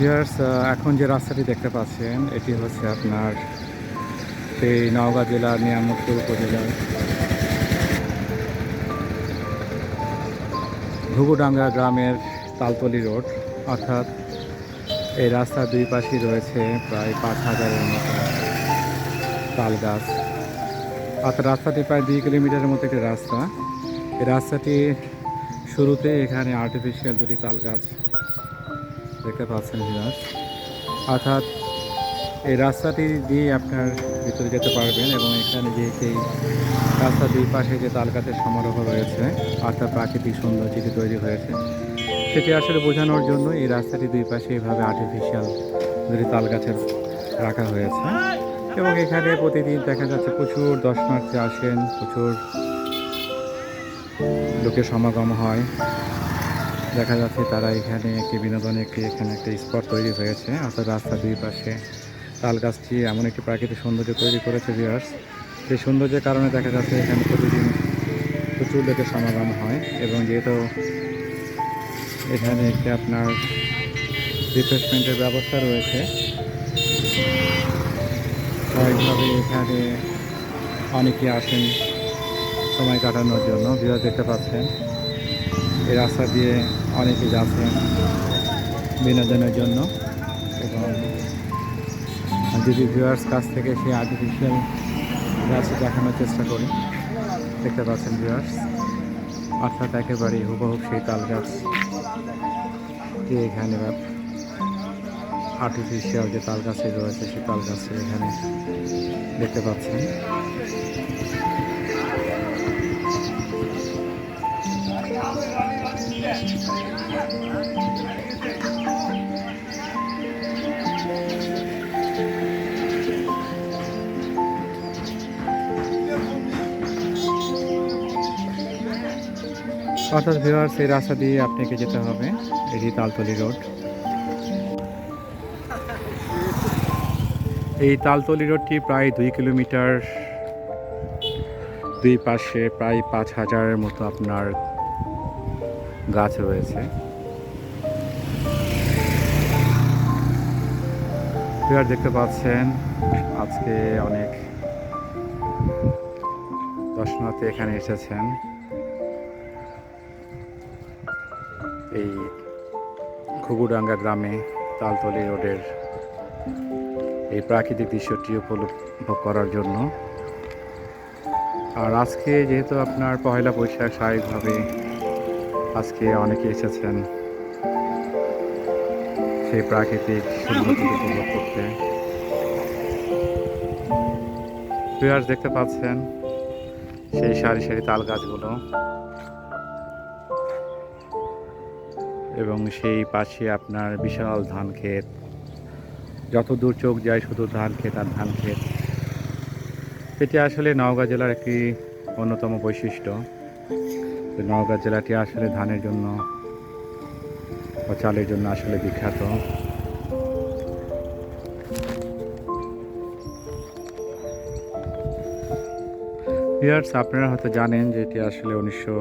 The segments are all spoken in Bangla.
ভিউয়ার্স এখন যে রাস্তাটি দেখতে পাচ্ছেন, এটি হচ্ছে আপনার সেই নওগাঁ জেলার নিয়ামতপুর উপজেলার ঘুঘুডাঙ্গা গ্রামের তালতলি রোড। অর্থাৎ এই রাস্তার দুই পাশেই রয়েছে প্রায় পাঁচ হাজারের মতো তাল গাছ অর্থাৎ রাস্তাটি প্রায় দুই কিলোমিটারের মতো একটি রাস্তা। এই রাস্তাটির শুরুতে এখানে আর্টিফিশিয়াল দুটি তাল গাছ দেখতে পাচ্ছেন ভিউয়ার্স অর্থাৎ এই রাস্তাটি দিয়ে আপনার ভিতরে যেতে পারবেন এবং এখানে যে সেই রাস্তার দুই পাশে যে তাল গাছের সমারোহ রয়েছে, অর্থাৎ প্রাকৃতিক সৌন্দর্যটি তৈরি হয়েছে, সেটি আসলে বোঝানোর জন্য এই রাস্তাটি দুই পাশে এভাবে আর্টিফিশিয়াল দুটি তালগাছের রাখা হয়েছে। এবং এখানে প্রতিদিন দেখা যাচ্ছে প্রচুর দর্শনার্থী আসেন, প্রচুর লোকের সমাগম হয়। দেখা যাচ্ছে তারা এখানে একটি বিনোদনের একটি এখানে একটা স্পট তৈরি হয়েছে। অর্থাৎ রাস্তার দুই পাশে তাল গাছটি এমন একটি প্রাকৃতিক সৌন্দর্য তৈরি করেছে ভিউয়ার্স সেই সৌন্দর্যের কারণে দেখা যাচ্ছে এখানে প্রতিদিন প্রচুর লোকের সমাগম হয় এবং যেহেতু এখানে একটি আপনার রিফ্রেশমেন্টের ব্যবস্থা রয়েছে, স্বাভাবিকভাবে এখানে অনেকে আসেন সময় কাটানোর জন্য। ভিউয়ার দেখতে পাচ্ছেন, এই রাস্তা দিয়ে অনেকে যাচ্ছেন বিনোদনের জন্য এবং যদি ভিউয়ার্স কাছ থেকে সেই আর্টিফিশিয়াল গাছ দেখানোর চেষ্টা করি। দেখতে পাচ্ছেন ভিউয়ার্স অর্থাৎ একেবারেই হুবহুব সেই তাল গাছ এখানে আর্টিফিশিয়াল যে তাল গাছে রয়েছে, সেই তাল গাছে এখানে দেখতে পাচ্ছেন। অর্থাৎ ভিউয়ার্স এই রাস্তা দিয়ে আপনাকে যেতে হবে, এটি তালতলি রোড এই তালতলি রোডটি প্রায় দুই কিলোমিটার, দুই পাশে প্রায় পাঁচ হাজারের মতো আপনার গাছ রয়েছে। দেখতে পাচ্ছেন, আজকে অনেক দর্শনার্থী এখানে এসেছেন। ঘুঘুডাঙ্গা গ্রামে তালতলি রোডের এই প্রাকৃতিক দৃশ্যটি উপভোগ করার জন্য। আর আজকে যেহেতু আপনার পয়লা বৈশাখ, স্বাভাবিকভাবে আজকে অনেকে এসেছেন সেই প্রাকৃতিক সৌন্দর্য উপভোগ করতে। দেখতে পাচ্ছেন সেই সারি সারি তাল গাছগুলো। এবং সেই পাশে আপনার বিশাল ধান ক্ষেত। যত দূর চোখ যায় শুধু ধান ক্ষেত আর ধান ক্ষেত। এটি আসলে নওগাঁ জেলার একটি অন্যতম বৈশিষ্ট্য। নওগাঁ জেলাটি আসলে ধানের জন্য ও চালের জন্য আসলে বিখ্যাত। ভিউয়ার্স আপনারা হয়তো জানেন যে এটি আসলে উনিশশো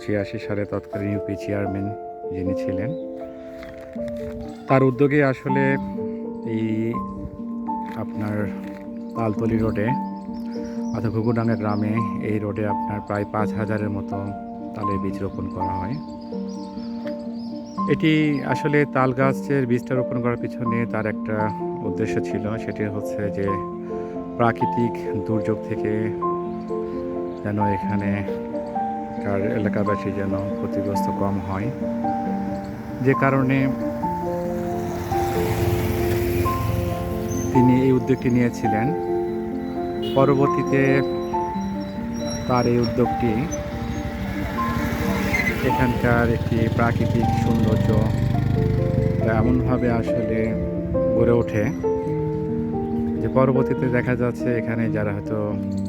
ছিয়াশি সালে তৎকালীন ইউপি চেয়ারম্যান যিনি ছিলেন, তার উদ্যোগে আসলে এই আপনার তালতলি রোডে অর্থাৎ ঘুঘুডাঙ্গা গ্রামে এই রোডে আপনার প্রায় পাঁচ হাজারের মতো তালের বীজ রোপণ করা হয়। এটি আসলে তাল গাছের বীজটা রোপণ করার পিছনে তার একটা উদ্দেশ্য ছিল, সেটি হচ্ছে যে প্রাকৃতিক দুর্যোগ থেকে যেন এখানে কার এলাকাবাসী যেন ক্ষতিগ্রস্ত কম হয়। যে কারণে তিনি এই উদ্যোগটি নিয়েছিলেন। পরবর্তীতে তার এই উদ্যোগটি এখানকার একটি প্রাকৃতিক সৌন্দর্য এমনভাবে আসলে গড়ে ওঠে যে পরবর্তীতে দেখা যাচ্ছে এখানে যারা হয়তো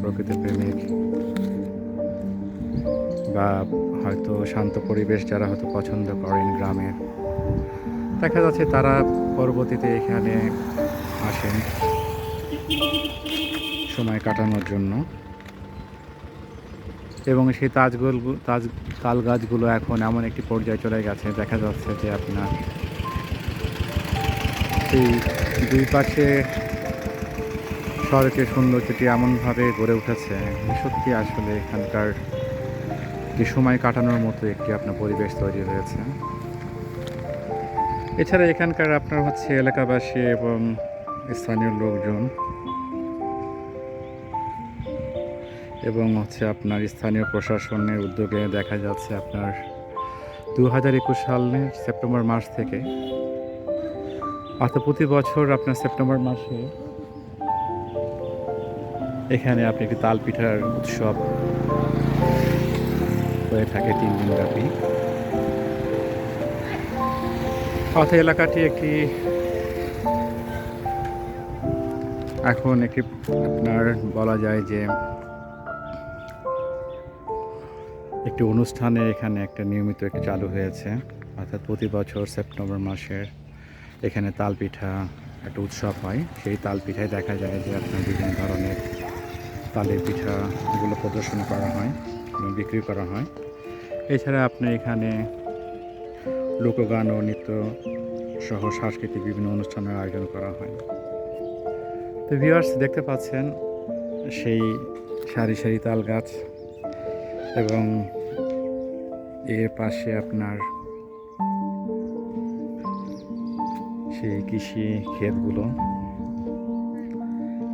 প্রকৃতি প্রেমিক বা হয়তো শান্ত পরিবেশ যারা হয়তো পছন্দ করেন গ্রামে, দেখা যাচ্ছে তারা পরবর্তীতে এখানে আসেন সময় কাটানোর জন্য। এবং সেই তাজগুলো, তাজ, তাল গাছগুলো এখন এমন একটি পর্যায়ে চলে গেছে, দেখা যাচ্ছে যে আপনার সেই দুই পাশে সড়কের সৌন্দর্যটি এমনভাবে গড়ে উঠেছে সত্যি আসলে এখানকার যে সময় কাটানোর মতো একটি আপনার পরিবেশ তৈরি হয়েছে। এছাড়া এখানকার আপনার হচ্ছে এলাকাবাসী এবং স্থানীয় লোকজন এবং হচ্ছে আপনার স্থানীয় প্রশাসনের উদ্যোগে দেখা যাচ্ছে আপনার দু হাজার একুশ সালের সেপ্টেম্বর মাস থেকে। অর্থাৎ প্রতি বছর আপনার সেপ্টেম্বর মাসে এখানে আপনি একটি তাল পিঠার উৎসব হয়ে থাকে তিন দিন ব্যাপী। অর্থাৎ এলাকাটি একটি এখন একটি আপনার বলা যায় যে একটি অনুষ্ঠানে এখানে একটা নিয়মিত একটি চালু হয়েছে। অর্থাৎ প্রতি বছর সেপ্টেম্বর মাসের এখানে তালপিঠা একটা উৎসব হয়। সেই তালপিঠায় দেখা যায় যে আপনার বিভিন্ন ধরনের তালের পিঠাগুলো প্রদর্শন করা হয় এবং বিক্রি করা হয়। এছাড়া আপনি এখানে লোকগান ও নৃত্য সহ সাংস্কৃতিক বিভিন্ন অনুষ্ঠানের আয়োজন করা হয়। তো ভিউয়ার্স দেখতে পাচ্ছেন সেই সারি সারি তাল গাছ এবং এর পাশে আপনার সেই কৃষি ক্ষেতগুলো,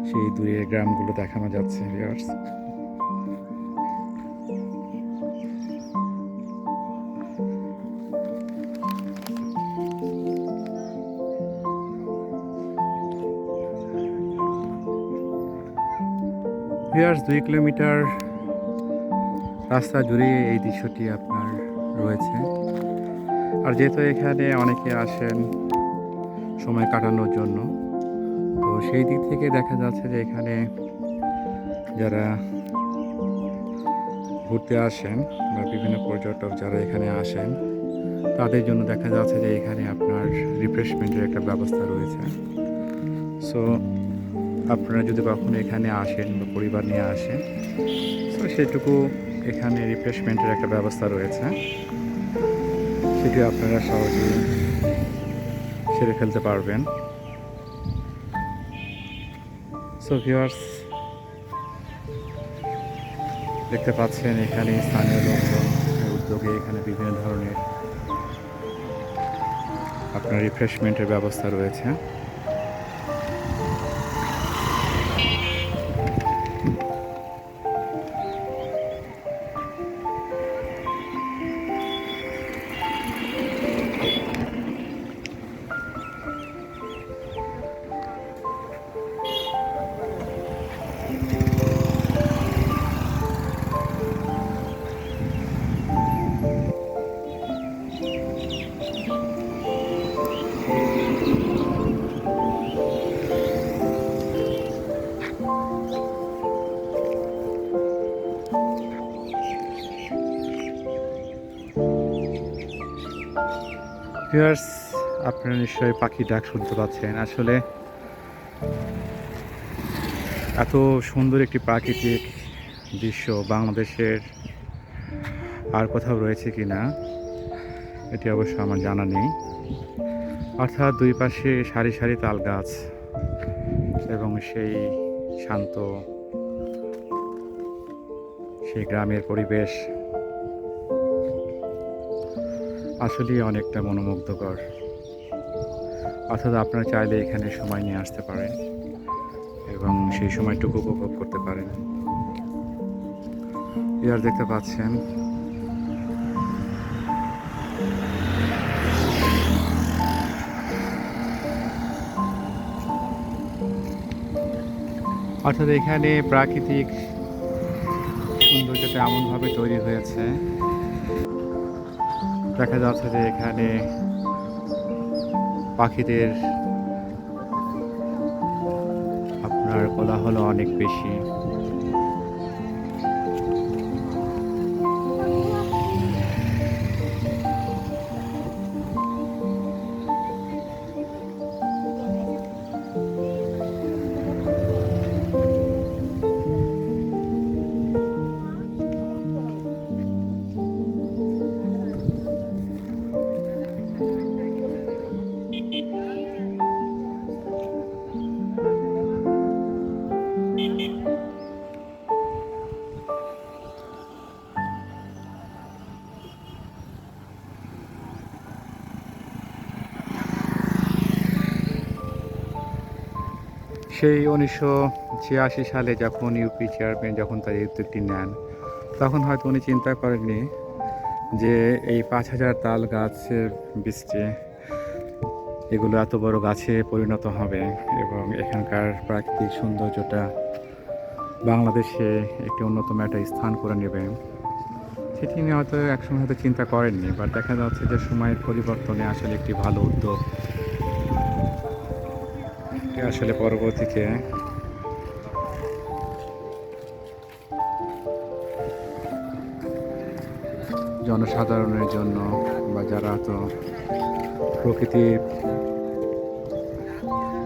সেই দূরের গ্রামগুলো দেখানো যাচ্ছে ভিউয়ার্স ভিউয়ার্স দুই কিলোমিটার রাস্তা জুড়ে এই দৃশ্যটি আপনার রয়েছে। আর যেহেতু এখানে অনেকে আসেন সময় কাটানোর জন্য, তো সেই দিক থেকে দেখা যাচ্ছে যে এখানে যারা ঘুরতে আসেন বা বিভিন্ন পর্যটক যারা এখানে আসেন, তাদের জন্য দেখা যাচ্ছে যে এখানে আপনার রিফ্রেশমেন্টের একটা ব্যবস্থা রয়েছে। সো আপনারা যদি কখনো এখানে আসেন বা পরিবার নিয়ে আসেন, তো সেটুকু এখানে রিফ্রেশমেন্টের একটা ব্যবস্থা রয়েছে। সেটি আপনারা সহজেই সেরে ফেলতে পারবেন। সো ভিউয়ার্স দেখতে পাচ্ছেন এখানে স্থানীয় লোকজন উদ্যোগে এখানে বিভিন্ন ধরনের আপনার রিফ্রেশমেন্টের ব্যবস্থা রয়েছে। ভিউয়ার্স, আপনারা নিশ্চয়ই পাখি ডাক শুনতে পাচ্ছেন। আসলে এত সুন্দর একটি প্রাকৃতিক দৃশ্য বাংলাদেশের আর কোথাও রয়েছে কি না এটি অবশ্য আমার জানা নেই। অর্থাৎ দুই পাশে সারি সারি তাল গাছ এবং সেই শান্ত, সেই গ্রামের পরিবেশ আসলেই অনেকটা মনোমুগ্ধকর। অর্থাৎ আপনারা চাইলে এখানে সময় নিয়ে আসতে পারেন এবং সেই সময়টুকু উপভোগ করতে পারেন। ইয়ার দেখতে পাচ্ছেন। অর্থাৎ এখানে প্রাকৃতিক সৌন্দর্যটা এমনভাবে তৈরি হয়েছে দেখা যাচ্ছে যে এখানে পাখিদের আপনার কোলাহল অনেক বেশি। সেই উনিশশো ছিয়াশি সালে যখন ইউপি চেয়ারম্যান যখন তার এই উদ্যোগটি নেন, তখন হয়তো উনি চিন্তা করেননি যে এই পাঁচ হাজার তাল গাছের বৃষ্টি এগুলো এত বড় গাছে পরিণত হবে এবং এখানকার প্রাকৃতিক সৌন্দর্যটা বাংলাদেশে একটি অন্যতম একটা স্থান করে নেবে। সেটি নিয়ে হয়তো একসময় হয়তো চিন্তা করেননি বাট দেখা যাচ্ছে যে সময়ের পরিবর্তনে আসলে একটি ভালো উদ্যোগ আসলে পরবর্তীতে। জনসাধারণের জন্য বা যারা তো প্রকৃতির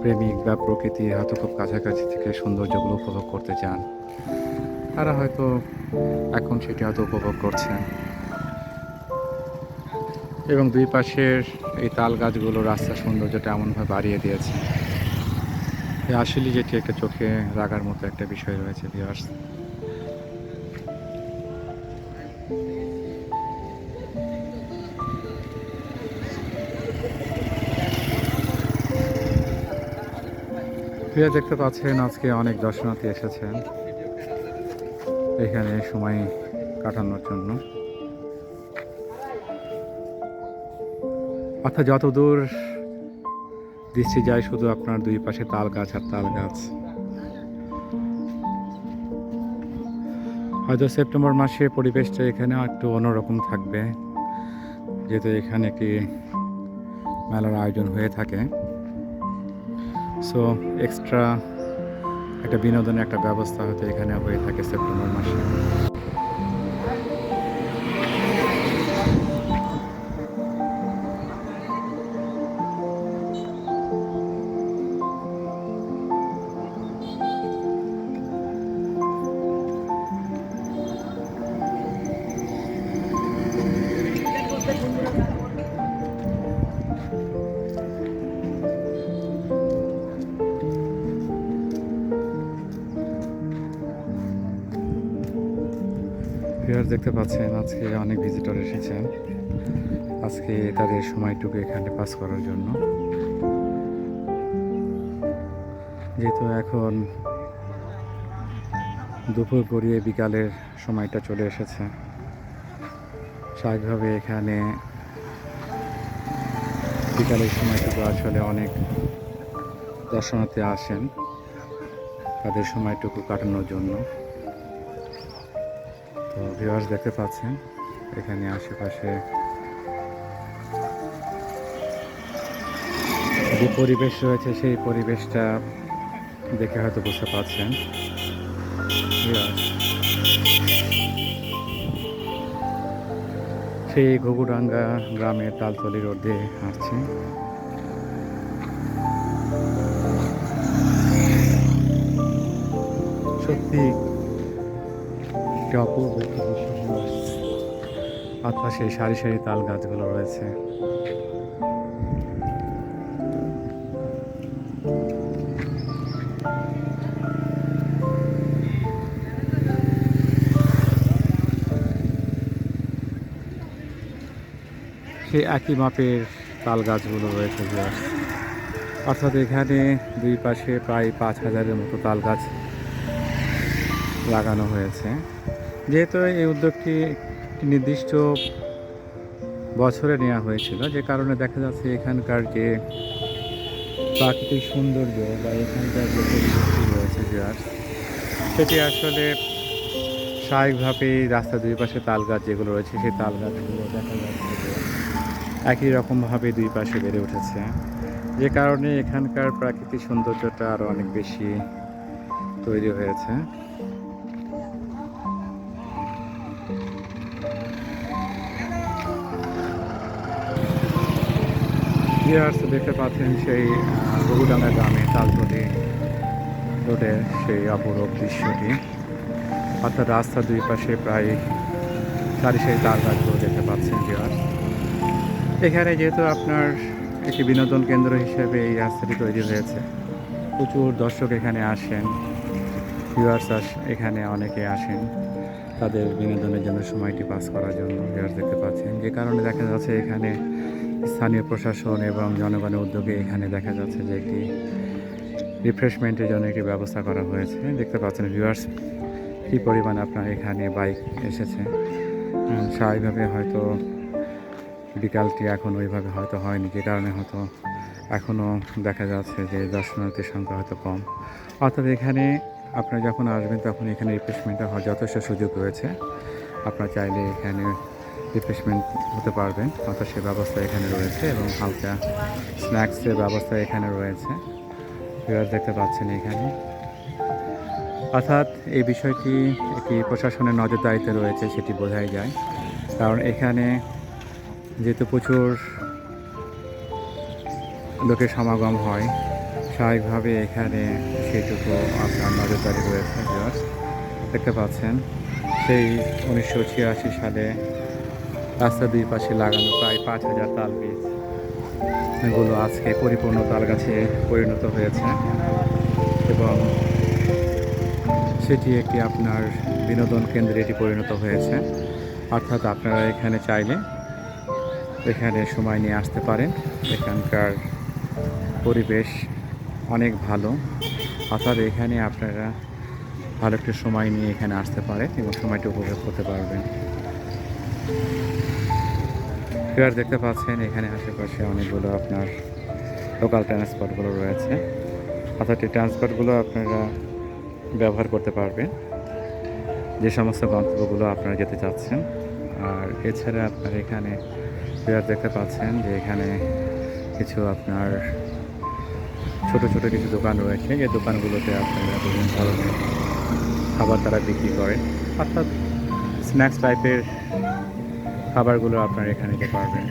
প্রেমিক বা প্রকৃতির হয়তো খুব কাছাকাছি থেকে সৌন্দর্যগুলো উপভোগ করতে চান, তারা হয়তো এখন সেটি হয়তো উপভোগ করছেন। এবং দুই পাশের এই তাল গাছগুলো রাস্তার সৌন্দর্যটা এমনভাবে বাড়িয়ে দিয়েছে। আসলে যেটি একটা চোখে রাগার মতো একটা বিষয় রয়েছে ভিউয়ার্স প্রিয়া, দেখতে পাচ্ছেন, আজকে অনেক দর্শনার্থী এসেছেন। এখানে সময় কাটানোর জন্য। অর্থাৎ যতদূর দৃষ্টি যায় শুধু আপনার দুই পাশে তাল গাছ আর তাল গাছ। হয়তো সেপ্টেম্বর মাসে পরিবেশটা এখানে একটু অন্যরকম থাকবে, যেহেতু এখানে একটি মেলার আয়োজন হয়ে থাকে। সো এক্সট্রা একটা বিনোদনের একটা ব্যবস্থা হয়তো এখানে হয়ে থাকে সেপ্টেম্বর মাসে। ভিউয়ার্স দেখতে পাচ্ছেন, আজকে অনেক ভিজিটর এসেছেন। আজকে তাদের সময়টুকু এখানে পাস করার জন্য। যেহেতু এখন দুপুর গড়িয়ে বিকালের সময়টা চলে এসেছে, স্বাভাবিকভাবে এখানে বিকালের সময়টুকু আসলে অনেক দর্শনার্থী আসেন তাদের সময়টুকু কাটানোর জন্য। তো ভিউয়ার্স দেখতে পাচ্ছেন, এখানে আশেপাশে যে পরিবেশ রয়েছে, সেই পরিবেশটা দেখে হয়তো বুঝতে পারছেন। সেই ঘুঘুডাঙ্গা গ্রামের তালতলি রোড দিয়ে আসছি। সত্যি একটি অপূর্ব একটি দৃশ্য সারি সারি তাল গাছগুলো রয়েছে। সেই একই মাপের তাল গাছগুলো রয়েছে। অর্থাৎ এখানে দুই পাশে প্রায় পাঁচ হাজারের মতো তাল গাছ লাগানো হয়েছে। যেহেতু এই উদ্যোগটি একটি নির্দিষ্ট বছরে নেওয়া হয়েছিল, যে কারণে দেখা যাচ্ছে এখানকার যে প্রাকৃতিক সৌন্দর্য বা এখানকার যে পরিবেশটি রয়েছে বিরাট সেটি আসলে স্বাভাবিকভাবেই রাস্তার দুই পাশে তাল গাছ যেগুলো রয়েছে, সেই তাল গাছগুলো দেখা যাচ্ছে যে একই রকমভাবে দুই পাশে বেড়ে উঠেছে। যে কারণে এখানকার প্রাকৃতিক সৌন্দর্যটা আরও অনেক বেশি তৈরি হয়েছে। ভিউয়ার্স দেখতে পাচ্ছেন সেই গরুডাঙ্গা গ্রামে তালতলি রোডের সেই অপরূপ দৃশ্যটি। অর্থাৎ রাস্তার দুই পাশে প্রায় সারি সারি তাল গাছগুলো দেখতে পাচ্ছেন ভিউয়ার্স এখানে যেহেতু আপনার একটি বিনোদন কেন্দ্র হিসেবে এই রাস্তাটি তৈরি হয়েছে, প্রচুর দর্শক এখানে আসেন। ভিউয়ার্স এখানে অনেকে আসেন তাদের বিনোদনের জন্য সময়টি পাস করার জন্য। ভিউয়ার্স দেখতে পাচ্ছেন। যে কারণে দেখা যাচ্ছে এখানে স্থানীয় প্রশাসন এবং জনগণের উদ্যোগে এখানে দেখা যাচ্ছে যে একটি রিফ্রেশমেন্টের জন্য একটি ব্যবস্থা করা হয়েছে। দেখতে পাচ্ছেন ভিউয়ার্স কী পরিমাণ আপনার এখানে বাইক এসেছে। স্বাভাবিকভাবে হয়তো বিকালটি এখন ওইভাবে হয়তো হয়নি, যে কারণে হয়তো এখনও দেখা যাচ্ছে যে দর্শনার্থীর সংখ্যা হয়তো কম। অর্থাৎ এখানে আপনারা যখন আসবেন তখন এখানে রিফ্রেশমেন্টের হওয়ার যথেষ্ট সুযোগ রয়েছে। আপনারা চাইলে এখানে রিফ্রেশমেন্ট হতে পারবেন অর্থাৎ সে ব্যবস্থা এখানে রয়েছে এবং হালকা স্ন্যাক্সের ব্যবস্থা এখানে রয়েছে। ভিউয়ার্স দেখতে পাচ্ছেন এখানে। অর্থাৎ এই বিষয়টি একটি প্রশাসনের নজরদারিতে রয়েছে, সেটি বোঝাই যায়। কারণ এখানে যেহেতু প্রচুর লোকের সমাগম হয়, স্বাভাবিকভাবে এখানে সেটুকু আপনার নজরদারি রয়েছে দেখতে পাচ্ছেন, সেই উনিশশো ছিয়াশি সালে রাস্তার দুই পাশে লাগানো প্রায় পাঁচ হাজার তাল বীজ। এগুলো আজকে পরিপূর্ণ তাল গাছে পরিণত হয়েছে। এবং সেটি একটি আপনার বিনোদন কেন্দ্রে এটি পরিণত হয়েছে। অর্থাৎ আপনারা এখানে চাইলে এখানে সময় নিয়ে আসতে পারেন। এখানকার পরিবেশ অনেক ভালো। অর্থাৎ এখানে আপনারা ভালো একটু সময় নিয়ে এখানে আসতে পারেন এবং সময়টি উপভোগ করতে পারবেন। ফেয়ার দেখতে পাচ্ছেন, এখানে আশেপাশে অনেকগুলো আপনার লোকাল ট্রান্সপোর্টগুলো রয়েছে। অর্থাৎ এই ট্রান্সপোর্টগুলো আপনারা ব্যবহার করতে পারবেন। যে সমস্ত গন্তব্যগুলো আপনারা যেতে চাচ্ছেন। আর এছাড়া আপনার এখানে ফেয়ার দেখতে পাচ্ছেন যে এখানে কিছু আপনার ছোট ছোট কিছু দোকান রয়েছে। যে দোকানগুলোতে আপনারা বিভিন্ন ধরনের খাবার তারা বিক্রি করেন। অর্থাৎ স্ন্যাক্স টাইপের খাবারগুলো আপনারা এখানে নিতে পারবেন।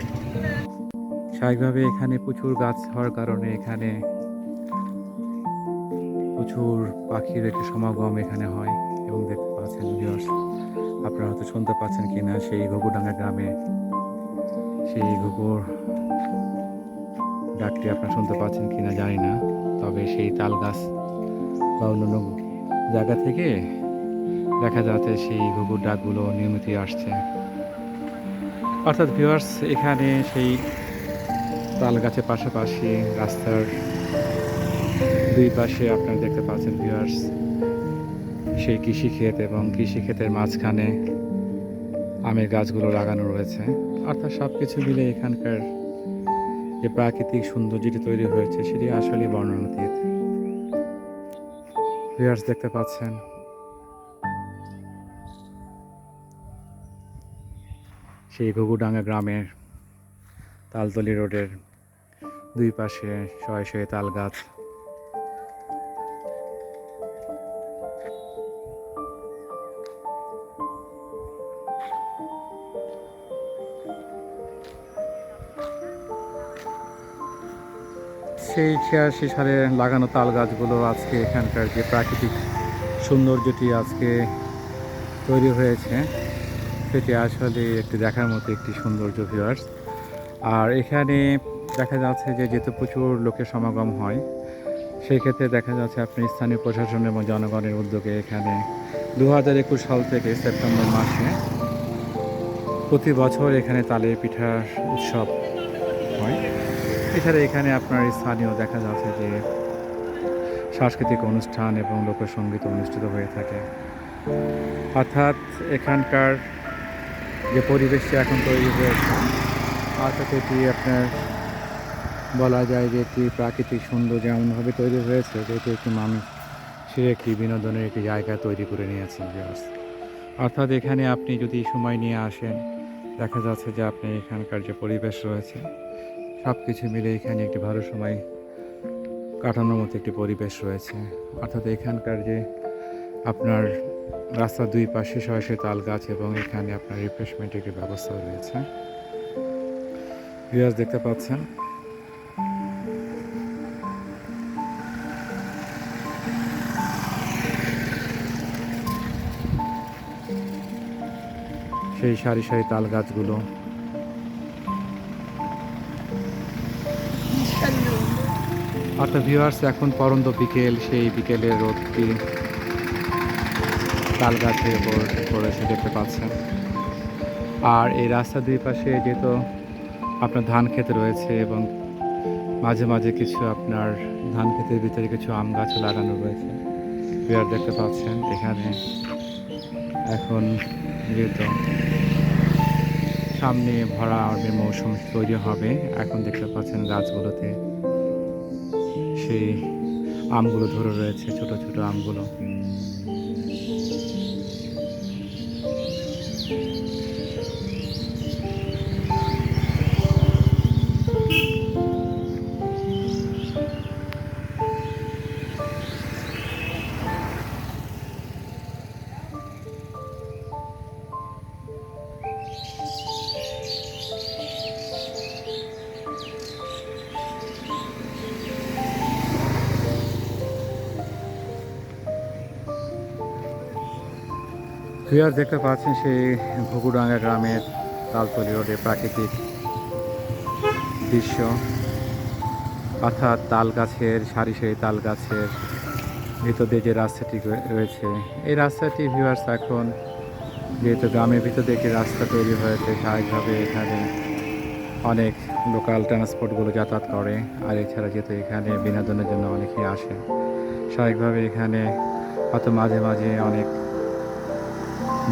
স্বাভাবিকভাবে এখানে প্রচুর গাছ হওয়ার কারণে এখানে প্রচুর পাখির একটি সমাগম এখানে হয় এবং দেখতে পাচ্ছেন আপনারা হয়তো শুনতে পাচ্ছেন কিনা সেই ঘুঘুডাঙ্গা গ্রামে। সেই ঘুঘুর ডাকটি আপনারা শুনতে পাচ্ছেন কিনা জানি না, তবে সেই তাল গাছ বা অন্যান্য জায়গা থেকে দেখা যাচ্ছে সেই ঘুঘুর ডাকগুলো নিয়মিতই আসছে। অর্থাৎ ভিউয়ার্স এখানে সেই তাল গাছের পাশাপাশি রাস্তার দুই পাশে আপনারা দেখতে পাচ্ছেন ভিউয়ার্স সেই কৃষিক্ষেত এবং কৃষিক্ষেতের মাঝখানে আমের গাছগুলো লাগানো রয়েছে। অর্থাৎ সব কিছু মিলে এখানকার যে প্রাকৃতিক সৌন্দর্যটি তৈরি হয়েছে, সেটি আসলে বর্ণনাতীত। ভিউয়ার্স দেখতে পাচ্ছেন সেই ঘুঘুডাঙ্গা গ্রামের তালতলি রোডের দুই পাশে শয়ে শয়ে তাল গাছ। সেই ছিয়াশি সালে লাগানো তাল গাছগুলো আজকে এখানকার যে প্রাকৃতিক সৌন্দর্যটি আজকে তৈরি হয়েছে। সেটি আসলে একটি দেখার মতো একটি সৌন্দর্য ভিউয়ার্স আর এখানে দেখা যাচ্ছে যে যেহেতু প্রচুর লোকের সমাগম হয়, সেই ক্ষেত্রে দেখা যাচ্ছে আপনি স্থানীয় প্রশাসন এবং জনগণের উদ্যোগে এখানে দু হাজার একুশ সাল থেকে সেপ্টেম্বর মাসে প্রতি বছর এখানে তালে পিঠার উৎসব হয়। এছাড়া এখানে আপনার স্থানীয় দেখা যাচ্ছে যে সাংস্কৃতিক অনুষ্ঠান এবং লোকসঙ্গীত অনুষ্ঠিত হয়ে থাকে। অর্থাৎ এখানকার যে পরিবেশটি এখন তৈরি হয়েছে অর্থাৎ এটি আপনার বলা যায় যে একটি প্রাকৃতিক সৌন্দর্য এমনভাবে তৈরি হয়েছে যে এটি একটি মানুষ সে একটি বিনোদনের একটি জায়গা তৈরি করে নিয়েছেন অর্থাৎ এখানে আপনি যদি সময় নিয়ে আসেন, দেখা যাচ্ছে যে আপনি এখানকার যে পরিবেশ রয়েছে সব কিছু মিলে এখানে একটি ভালো সময় কাটানোর মতো একটি পরিবেশ রয়েছে। অর্থাৎ এখানকার যে আপনার রাস্তার দুই পাশে শয়ে তাল গাছ এবং এখানে আপনার রিফ্রেশমেন্টের একটি ব্যবস্থা রয়েছে। ভিউয়ার্স দেখতে পাচ্ছেন? সেই সারি সারি তাল গাছগুলো অর্থাৎ ভিউয়ার্স এখন পরন্ত বিকেল সেই বিকেলের রোদটি তাল উপর পড়েছে দেখতে পাচ্ছেন। আর এই রাস্তার দুই পাশে যেহেতু আপনার ধান ক্ষেত রয়েছে এবং মাঝে মাঝে কিছু আপনার ধান ক্ষেতের ভিতরে কিছু আম গাছ লাগানো রয়েছে। পেয়ার দেখতে পাচ্ছেন, এখানে এখন যেহেতু সামনে ভরা আমের মৌসুম তৈরি হবে, এখন দেখতে পাচ্ছেন গাছগুলোতে সেই আমগুলো ধরে রয়েছে, ছোট ছোট আমগুলো। ভিউয়ার দেখতে পাচ্ছেন সেই ঘুঘুডাঙ্গা গ্রামের তালতলি রোডে প্রাকৃতিক দৃশ্য। অর্থাৎ তাল গাছের সারি সারি তাল গাছের ভিতর দিয়ে যে রাস্তাটি রয়েছে। এই রাস্তাটি ভিউয়ার্স এখন যেহেতু গ্রামের ভিতর দিয়ে রাস্তা তৈরি হয়েছে, স্বাভাবিকভাবে এখানে অনেক লোকাল ট্রান্সপোর্টগুলো যাতায়াত করে। আর এছাড়া যেহেতু এখানে বিনোদনের জন্য অনেকেই আসে, স্বাভাবিকভাবে এখানে হয়তো মাঝে মাঝে অনেক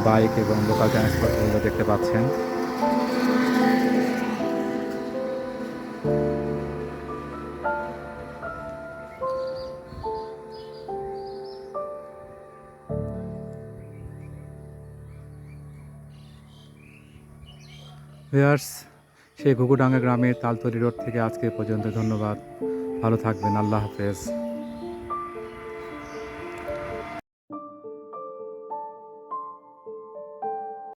বাইক এবং লোকাল ট্রান্সপোর্টগুলো দেখতে পাচ্ছেন। ভিউয়ার্স, সেই ঘুঘুডাঙ্গা গ্রামের তালতলি রোড থেকে আজকে পর্যন্ত। ধন্যবাদ। ভালো থাকবেন। আল্লাহ হাফেজ।